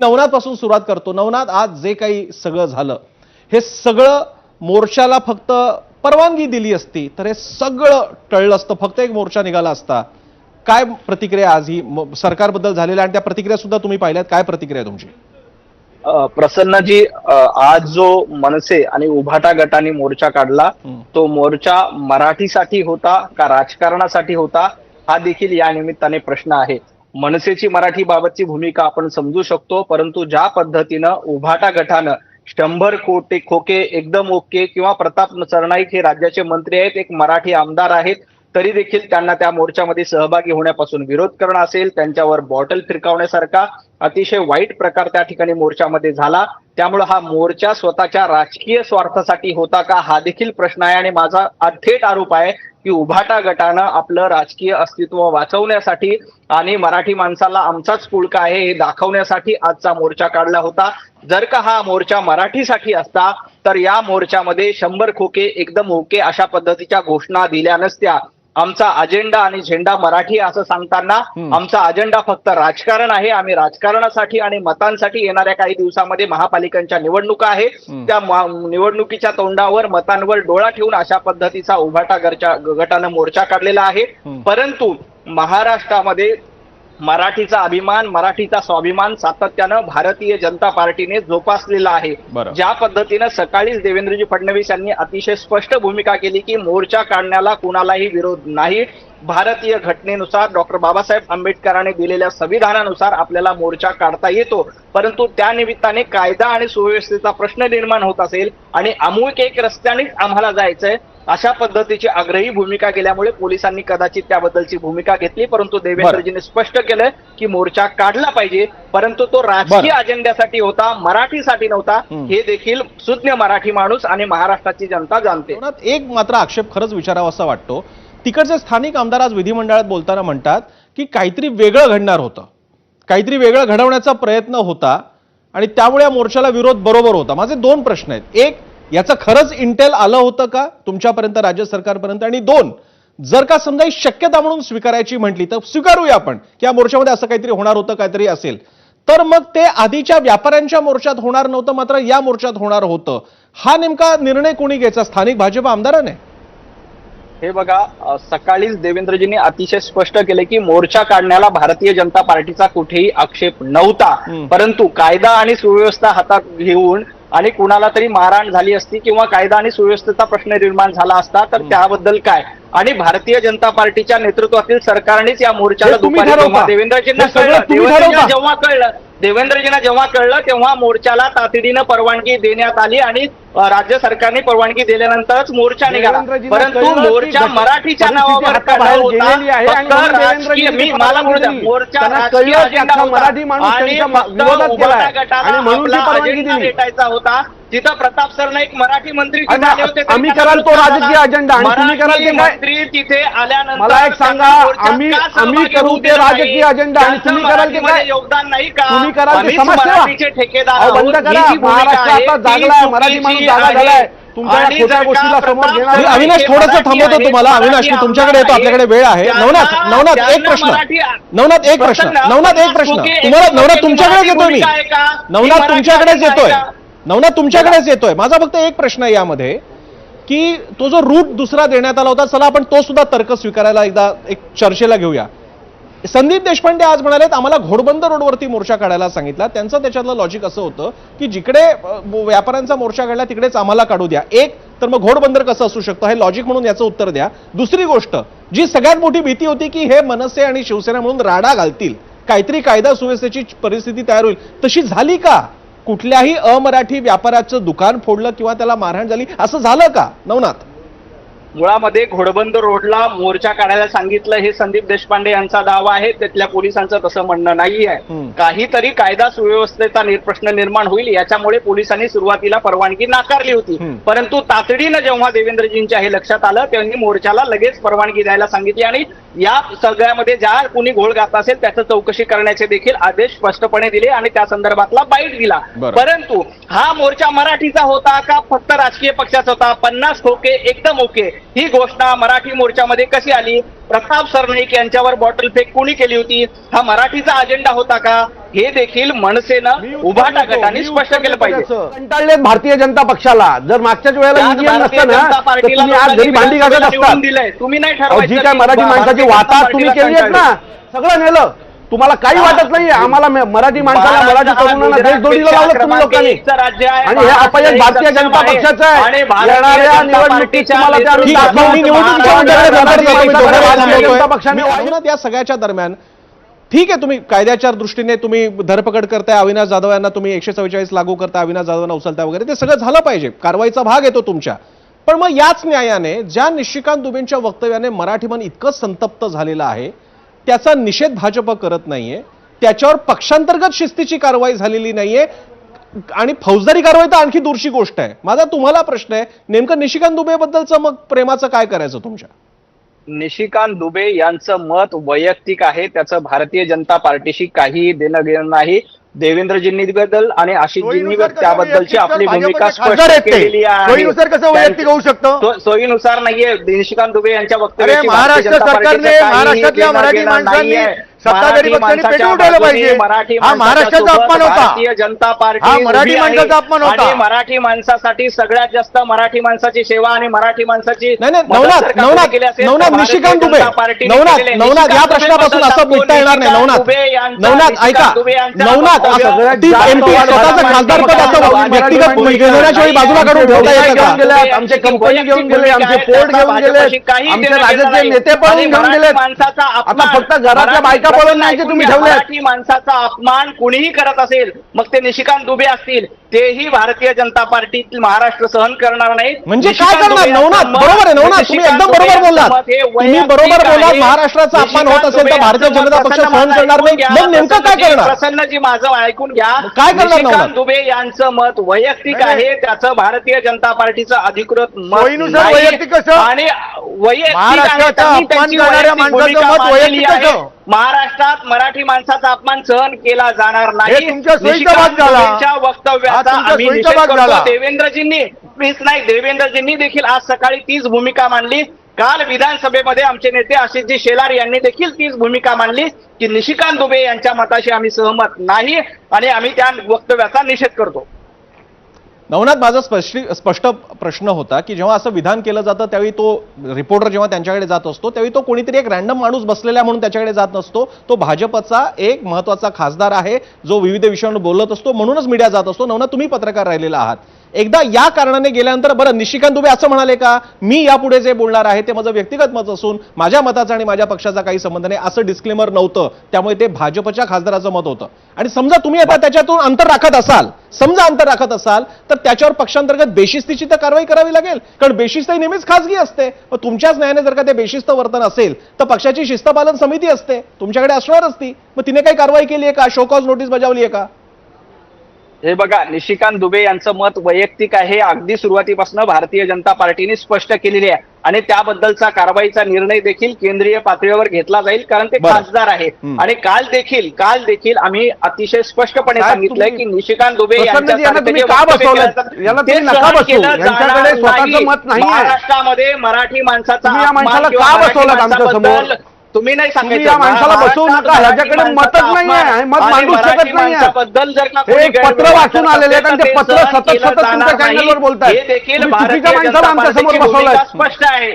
नवनाथपासून सुरुवात करतो. नवनाथ आज जे काही सगळं झालं हे सगळं मोर्चाला फक्त परवानगी दिली असती तर हे सगळं टळलं असतं. फक्त एक मोर्चा निघाला असता. काय प्रतिक्रिया आज ही सरकारबद्दल झालेल्या आणि त्या प्रतिक्रिया सुद्धा तुम्ही पाहिल्यात. काय प्रतिक्रिया तुमची? प्रसन्नजी आज जो मनसे आणि उभाटा गटाने मोर्चा काढला. तो मोर्चा मराठीसाठी होता का राजकारणासाठी होता? हा देखील या निमित्ताने प्रश्न आहे. मनसेची मराठी बाबतची भूमिका आपण समजू शकतो परंतु ज्या पद्धतीनं उभाटा गटानं शंभर कोटी खोके एकदम ओके किंवा प्रताप सरनाईक हे राज्याचे मंत्री आहेत एक मराठी आमदार आहेत तरी देखील त्यांना त्या मोर्चामध्ये सहभागी होण्यापासून विरोध करणं असेल त्यांच्यावर बॉटल फिरकावण्यासारखा अतिशय वाईट प्रकार त्या ठिकाणी मोर्चामध्ये झाला. त्यामुळे हा मोर्चा स्वतःच्या राजकीय स्वार्थासाठी होता का हा देखील प्रश्न आहे आणि माझा थेट आरोप आहे. की उभाटा गटानं आपलं राजकीय अस्तित्व वाचवण्यासाठी आणि मराठी माणसाला आमचाच पुळका आहे हे दाखवण्यासाठी आजचा मोर्चा काढला होता. जर का हा मोर्चा मराठीसाठी असता तर या मोर्चामध्ये शंभर खोके एकदम ओके अशा पद्धतीच्या घोषणा दिल्या नसत्या. आमचा अजेंडा आणि झेंडा मराठी असं सांगताना. आमचा अजेंडा फक्त राजकारण आहे आम्ही राजकारणासाठी आणि मतांसाठी येणाऱ्या काही दिवसामध्ये महापालिकांच्या निवडणुका आहे. त्या निवडणुकीच्या तोंडावर मतांवर डोळा ठेवून अशा पद्धतीचा उभाटा गटानं मोर्चा काढलेला आहे. परंतु महाराष्ट्रामध्ये मराठीचा अभिमान मराठीचा स्वाभिमान सातत्यानं भारतीय जनता पार्टीने जोपासलेला आहे. ज्या पद्धतीनं सकाळीच देवेंद्रजी फडणवीस यांनी अतिशय स्पष्ट भूमिका केली की मोर्चा काढण्याला कुणालाही विरोध नाही. भारतीय घटनेनुसार डॉक्टर बाबासाहेब आंबेडकरांनी दिलेल्या संविधानानुसार आपल्याला मोर्चा काढता येतो. परंतु त्या निमित्ताने कायदा आणि सुव्यवस्थेचा प्रश्न निर्माण होत असेल आणि अमुक एक रस्त्यानेच आम्हाला जायचंय. अशा पद्धतीची आग्रही भूमिका केल्यामुळे पोलिसांनी कदाचित त्याबद्दलची भूमिका घेतली परंतु देवेंद्रजींनी स्पष्ट केलं की मोर्चा काढला पाहिजे परंतु तो राजकीय. अजेंड्यासाठी होता मराठीसाठी नव्हता. हे देखील सुज्ञ मराठी माणूस आणि महाराष्ट्राची जनता जाणते. एक मात्र आक्षेप खरंच विचारावा असा वाटतो. तिकडचे स्थानिक आमदार आज विधिमंडळात बोलताना म्हणतात की काहीतरी वेगळं घडणार होतं. काहीतरी वेगळं घडवण्याचा प्रयत्न होता आणि त्यामुळे या मोर्चाला विरोध बरोबर होता. माझे दोन प्रश्न आहेत. एक याचं खरंच इंटेल आलं होतं का? तुमच्यापर्यंत राज्य सरकारपर्यंत? आणि दोन जर का समजा ही शक्यता म्हणून स्वीकारायची म्हटली तर स्वीकारूया आपण की या मोर्चामध्ये असं काहीतरी होणार होतं काहीतरी असेल. तर मग ते आधीच्या व्यापाऱ्यांच्या मोर्चात होणार नव्हतं मात्र या मोर्चात होणार होतं. हा नेमका निर्णय कोणी घ्यायचा? स्थानिक भाजप आमदाराने? हे बघा सकाळीच देवेंद्रजींनी अतिशय स्पष्ट केले की मोर्चा काढण्याला भारतीय जनता पार्टीचा कुठेही आक्षेप नव्हता. परंतु कायदा आणि सुव्यवस्था हातात घेऊन आणि कुणाला तरी मारहाण झाली असती किंवा कायदा आणि सुव्यवस्थेचा प्रश्न निर्माण झाला असता तर त्याबद्दल काय? आणि भारतीय जनता पार्टीच्या नेतृत्वातील सरकारनेच या मोर्चाला दुपारी देवेंद्रजींना कळलं. जेव्हा कळलं देवेंद्रजींना जेव्हा कळलं तेव्हा मोर्चाला तातडीनं परवानगी देण्यात आली आणि राज्य सरकारने परवानगी दिल्यानंतरच मोर्चा निघाला परंतु मोर्चा मराठीच्या नावावर मला. मोर्चा आणि. गटाला. भेटायचा होता तिथं प्रताप सरनाईक मराठी मंत्री आम्ही कराल तो राजकीय. अजेंडा आणि तुम्ही कराल ते? मंत्री तिथे आल्यानंतर मला एक सांगा, आम्ही- आम्ही करू ते राजकीय? अजेंडा आणि तुम्ही कराल ते काय? योगदान नाही का तुम्ही कराल ते समाजसेवा. मराठीचे ठेकेदार. बंद करा. जी भूमिका महाराष्ट्र आहे, आता जागलाय. मराठी माणूस जागा. झालाय. अविनाश थोडंसं थांबवतो तुम्हाला अविनाश मी तुमच्याकडे येतो आपल्याकडे वेळ आहे नवनाथ नवनाथ एक प्रश्न नवनाथ एक प्रश्न नवनाथ एक प्रश्न तुम्हाला नवनाथ तुमच्याकडेच येतोय मी नवनाथ तुमच्याकडेच येतोय? नवनाथ तुमच्याकडेच येतोय. माझा फक्त एक प्रश्न आहे यामध्ये की तो जो रूट दुसरा देण्यात आला होता चला आपण तो सुद्धा तर्क स्वीकारायला एकदा एक चर्चेला घेऊया. संदीप देशपांडे आज म्हणालेत आम्हाला घोडबंद रोडवरती मोर्चा काढायला सांगितला. त्यांचं त्याच्यातलं लॉजिक असं होतं की जिकडे व्यापाऱ्यांचा मोर्चा काढला तिकडेच आम्हाला काढू द्या. एक तर मग घोडबंदर कसं असू शकतं? हे लॉजिक म्हणून याचं उत्तर द्या. दुसरी गोष्ट जी सगळ्यात मोठी भीती होती की हे मनसे आणि शिवसेना म्हणून राडा घालतील. काहीतरी कायदा सुव्यवस्थेची परिस्थिती तयार होईल. तशी झाली का? कुठल्याही अमराठी व्यापाऱ्याचं दुकान फोडलं किंवा त्याला मारहाण झाली असं झालं का? नवनाथ? मुळामध्ये घोडबंद रोडला मोर्चा काढायला सांगितलं हे संदीप देशपांडे यांचा दावा आहे. तिथल्या पोलिसांचं तसं म्हणणं नाही आहे. काहीतरी कायदा सुव्यवस्थेचा प्रश्न निर्माण होईल याच्यामुळे पोलिसांनी सुरुवातीला परवानगी नाकारली होती. परंतु तातडीनं जेव्हा देवेंद्रजींच्या हे लक्षात आलं त्यांनी मोर्चाला लगेच परवानगी द्यायला सांगितली आणि या सगळ्यामध्ये ज्या कुणी घोळ घातला असेल त्याचं चौकशी करण्याचे देखील आदेश स्पष्टपणे दिले आणि त्या संदर्भातला बाईट दिला. परंतु हा मोर्चा मराठीचा होता का फक्त राजकीय पक्षाचा होता? पन्नास खोके एकदम ओके. ही घोषणा मराठी मोर्चामध्ये कशी आली? प्रताप सरनाईक यांच्यावर बॉटल फेक कोणी केली होती? हा मराठीचा अजेंडा होता का? हे देखील मनसेनं उभाटा गटाने स्पष्ट केलं पाहिजे. कंटाळले भारतीय जनता पक्षाला. जर मागच्याच वेळेला तुम्ही नाही ठरवायचं जी काय की मराठी माणसाची वाताहत तुम्ही केली आहेत ना. सगळं नेलं. तुम्हाला काही. वाटत नाही आम्हाला मराठी माणसाला मराठी तरुणांना देश गुजरातपेक्षा जोडीला लावलं तुम्ही लोकांनी. आणि हे अपयश भारतीय जनता. पक्षाचं आहे येणाऱ्या निवडणुकीत या सगळ्याच्या दरम्यान ठीक आहे तुम्ही कायद्याच्या दृष्टीने तुम्ही धरपकड करताय अविनाश जाधव यांना तुम्ही एकशे चव्वेचाळीस लागू करताय अविनाश जाधवांना उचलताय वगैरे ते सगळं झालं पाहिजे कारवाईचा भाग येतो तुमच्या पण मग याच न्यायाने ज्या निशिकांत दुबेंच्या वक्तव्याने मराठी मन इतकं संतप्त झालेलं आहे त्याचा निषेध भाजप करत नाहीये. त्याच्यावर पक्षांतर्गत शिस्तीची कारवाई झालेली नाहीये. आणि फौजदारी कारवाई तर आणखी दूरची गोष्ट आहे. माझा तुम्हाला प्रश्न आहे नेमकं निशिकांत दुबेबद्दलचं मग प्रेमाचं काय करायचं तुमच्या? निशिकांत दुबे यांचं मत वैयक्तिक आहे. त्याचं भारतीय जनता पार्टीशी काही देणं घेणं नाही. देवेंद्रजींनी बद्दल आणि आशिषजींनी सोयीनुसार कसं त्याबद्दलची आपली भूमिका स्पष्ट. केलेली आहे सोयीनुसार कसं वैयक्तिक होऊ शकतं? सोयीनुसार नाहीये निशिकांत दुबे यांच्या वक्तव्याची महाराष्ट्र सरकारने महाराष्ट्रातल्या मराठी माणसांनी. सत्ताधारी मराठी पक्षांनी पेटवून बाजूने पाहिजे. मराठी हा महाराष्ट्राचा अपमान होता. भारतीय जनता पार्टी हा मराठी. माणसाचा अपमान होता. मराठी माणसासाठी सगळ्यात जास्त मराठी माणसाची सेवा आणि मराठी माणसाची नवनाथ नवनाथ नवनाथ निशिकांत दुबे. नवनाथ. नवनाथ या प्रश्नापासून असं मिटता येणार नाही नवनाथ. नवनाथ ऐका. नवनाथ एमपी स्वतःचा खासदार पद असं व्यक्तिगत माणसाची घेण्याच्या वेळी बाजूला काढून ठेवता येतं घेऊन का आमचे कंपनी घेऊन गेले? आमचे पोर्ट घेऊन गेले आमचे राज्याचे नेते पळून घेऊन गेले आता फक्त घरातल्या बायका तुम्ही ठेवले मराठी माणसाचा अपमान कुणीही करत असेल मग ते निशिकांत दुबे असतील. तेही भारतीय जनता पार्टीतील महाराष्ट्र सहन करणार नाहीत म्हणजे काय करणार नवनाथ बरोबर आहे नवनाथ तुम्ही एकदम बरोबर बोललात तुम्ही बरोबर बोललात आहे. महाराष्ट्राचा अपमान होत असेल तर भारतीय जनता पक्ष प्रसन्न सहन माझं करणार नाही ऐकून घ्या. मग नेमकं काय करणार प्रसन्नजी माझं ऐकून घ्या काय करणार? दुबे यांचं मत वैयक्तिक नाही, नाही. आहे त्याचं भारतीय जनता पार्टीचं अधिकृत मत नाही. वैयक्तिक कसं? आणि वैयक्तिक? महाराष्ट्रात मराठी माणसाचा अपमान सहन केला जाणार नाही हे आम्ही निषेध करतो. देवेंद्रजींनी मीच नाही देवेंद्रजींनी देखील आज सकाळी तीच भूमिका मांडली काल विधानसभेमध्ये आमचे नेते आशिषजी शेलार यांनी देखील तीच भूमिका मांडली की निशिकांत दुबे यांच्या मताशी आम्ही सहमत नाही आणि आम्ही त्या वक्तव्याचा निषेध करतो नवनाथ माझा स्पष्ट स्पष्ट प्रश्न होता की जेव्हा असं विधान केलं जातं त्यावेळी तो रिपोर्टर जेव्हा त्यांच्याकडे जात असतो त्यावेळी तो कोणीतरी एक रॅन्डम माणूस बसलेला आहे म्हणून त्याच्याकडे जात नसतो. तो भाजपचा एक महत्त्वाचा खासदार आहे जो विविध विषयांवर बोलत असतो म्हणूनच मीडिया जात असतो. नवनाथ तुम्ही पत्रकार राहिलेला आहात. एकदा या कारणाने गेल्यानंतर बरं निशिकांत दुबे असं म्हणाले का? मी यापुढे जे बोलणार आहे ते माझं व्यक्तिगत मत असून माझ्या मताचा आणि माझ्या पक्षाचा काही संबंध नाही असं डिस्क्लेमर नव्हतं. त्यामुळे ते भाजपच्या खासदाराचं मत होतं. आणि समजा तुम्ही आता त्याच्यातून अंतर राखत असाल समजा अंतर राखत असाल तर त्याच्यावर पक्षांतर्गत बेशिस्तीची तर कारवाई करावी लागेल. कारण बेशिस्त ही नेहमीच खासगी असते. मग तुमच्याच न्यायाने जर का ते बेशिस्त वर्तन असेल तर पक्षाची शिस्तपालन समिती असते. तुमच्याकडे असणारच ती. मग तिने काही कारवाई केली आहे का? शोकॉज नोटीस बजावली आहे का? हे बघा निशिकांत दुबे यांचं मत वैयक्तिक आहे. अगदी सुरुवातीपासून भारतीय जनता पार्टीने स्पष्ट केलेली आहे. आणि त्याबद्दलचा कारवाईचा निर्णय देखील केंद्रीय पातळीवर घेतला जाईल कारण ते. खासदार आहे. आणि काल देखील काल देखील आम्ही अतिशय स्पष्टपणे सांगितलंय की निशिकांत दुबे. महाराष्ट्रामध्ये मराठी माणसाचा तुम्ही नाही सांगायचं या माणसाला बसवू नका. ह्याच्याकडे मतच माणसाचा नाहीये. अपमान हे मत मांडू शकत नाहीये. माणसाबद्दल जर का हे पत्र वाचून आलेले आहेत आणि ते पत्र सतत सतत तुमच्या चॅनलवर नाही. हे भारतीय चुकीच्या माणसाला आमच्यासमोर बसवलाय. स्पष्ट आहे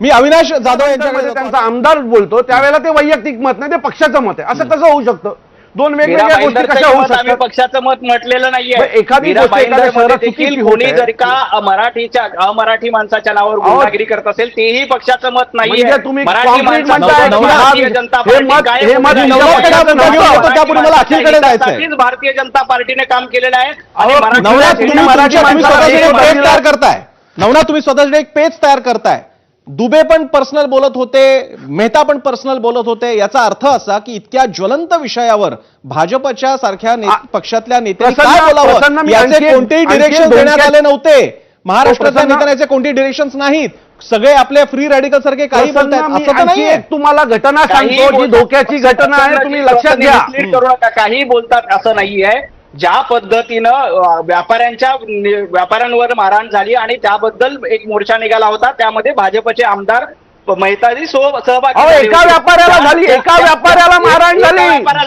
मी अविनाश जाधव यांच्याकडे. त्यांचा आमदार बोलतो त्यावेळेला ते वैयक्तिक मत नाही ते पक्षाचं मत आहे असं कसं होऊ शकतं दोन वेगवेगळ्या गोष्टी कशा होऊ आम्ही शकतात? पक्षाचं मत म्हटलेलं नाहीये. एखादी देखील कोणी. जर का मराठीच्या अमराठी माणसाच्या नावावर गुन्हागिरी करत असेल तेही पक्षाचं मत नाहीये. म्हणजे तुम्ही भारतीय जनता हे हे पार्टीने काम केलेलं आहे आणि मराठी माणसाला करताय. नवनाथ तुम्ही स्वतःसाठी एक पेज तयार करताय. दुबे पण पर्सनल बोलत होते मेहता पण पर्सनल बोलत होते. याचा अर्थ असा की इतक्या ज्वलंत विषयावर भाजपच्या सारख्या ने- पक्षातल्या नेत्यांनी काय बोलावं? याचे कोणतेही डिरेक्शन दोन देण्यात आले नव्हते. महाराष्ट्राच्या प्रसन्न- नेत्यांना याचे कोणते डिरेक्शन नाहीत? सगळे आपले फ्री रॅडिकल सारखे काही एक तुम्हाला घटना सांगतो जी बोलतात. धोक्याची घटना आहे तुम्ही लक्षात घ्या. काही बोलतात असं नाहीये. ज्या पद्धतीनं व्यापाऱ्यांच्या व्यापाऱ्यांवर मारहाण झाली आणि त्याबद्दल एक मोर्चा निघाला होता त्यामध्ये भाजपचे आमदार मेहताजी सो- सहभागी एका. व्यापाऱ्याला झाली एका व्यापाऱ्याला मारहाण झाली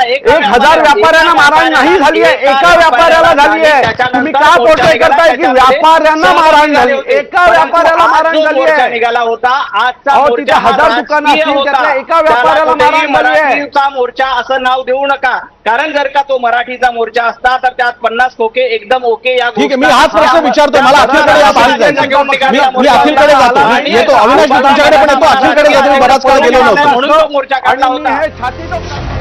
एका हजार व्यापाऱ्यांना मारहाण नाही झाली आहे एका व्यापाऱ्याला झाली आहे तुम्ही का निघाला, करताय की व्यापाऱ्यांना मारहाण झाले. एका व्यापाऱ्याला मारहाण झाली आहे निघाला होता आजचा तिथे हजार दुकानं असतील. त्यातल्या एका व्यापाऱ्याला मारहाण झाली आहे. मोर्चा असं नाव देऊ नका कारण जर का तो मराठीचा मोर्चा असता तर त्यात पन्नास खोके एकदम ओके या ठीक आहे मी हाच प्रश्न विचारतोय मला अखिलकडे या बाहेर जायचं. मी मी अखिलकडे जातो. मी येतो अविनाश तुमच्याकडे पण येतो. अखिलकडे जातो. बराच काळ गेलो नव्हतो म्हणून तो मोर्चा काढला होता. छातीचं